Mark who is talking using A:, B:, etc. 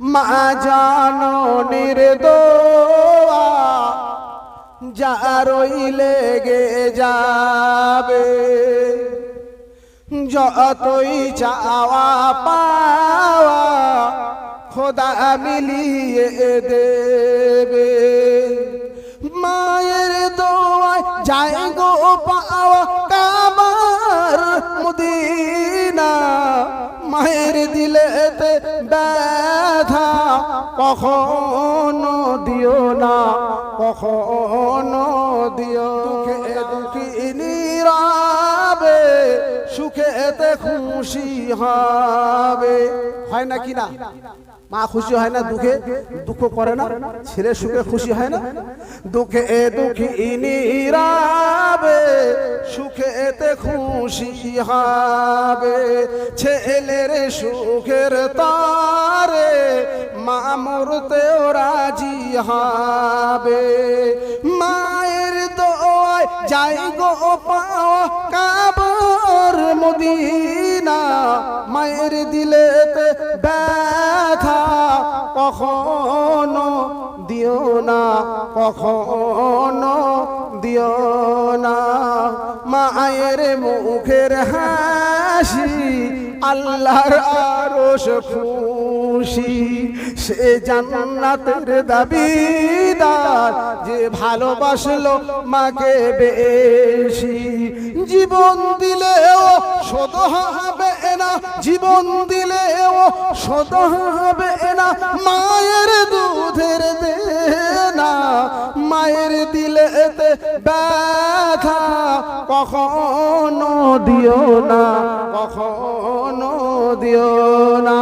A: মা জাননীর দোয়া যারই লেগে যাবে। যতই চাওয়া পাওয়া, খোদা মিলিয়ে দেবে। মায়ের দোয়ায় যায় গো পাওয়া কাবার মুদিনা, মায়ের দিলেতে ব্যথা কখনো দিও না কখনো দিও দুঃখে দুঃখী নীরাবে সুখেতে খুশি হবে। হয় না কি না? মা খুশি হয় না দুঃখে? দুঃখ করে না? ছেলে সুখে খুশি হয় না? দুঃখে দুঃখী সুখে এতে খুশি হবে। ছেলের সুখের তারে মরতেও রাজি হবে। মায়ের দোয়ায় যাই গো পাওয়া কাবর মদিনা। মায়ের দিলেতে ব্যথা কখনো দিও না, কখনো দিও না। মায়ের মুখের হাসি আল্লাহর আরও আরশ খুশি সে জান্নাতের দাবিদার। যে ভালোবাসলো মাকে বেশি। জীবন দিলেও শোধ হবে না, জীবন দিলেও শোধ হবে না। মায়ের দুধের দেনা, মায়ের দিলে দিলেতে ব্যথা কখনো দিও না, কখনো দিও না।